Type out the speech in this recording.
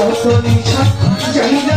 কত নিশা জানি না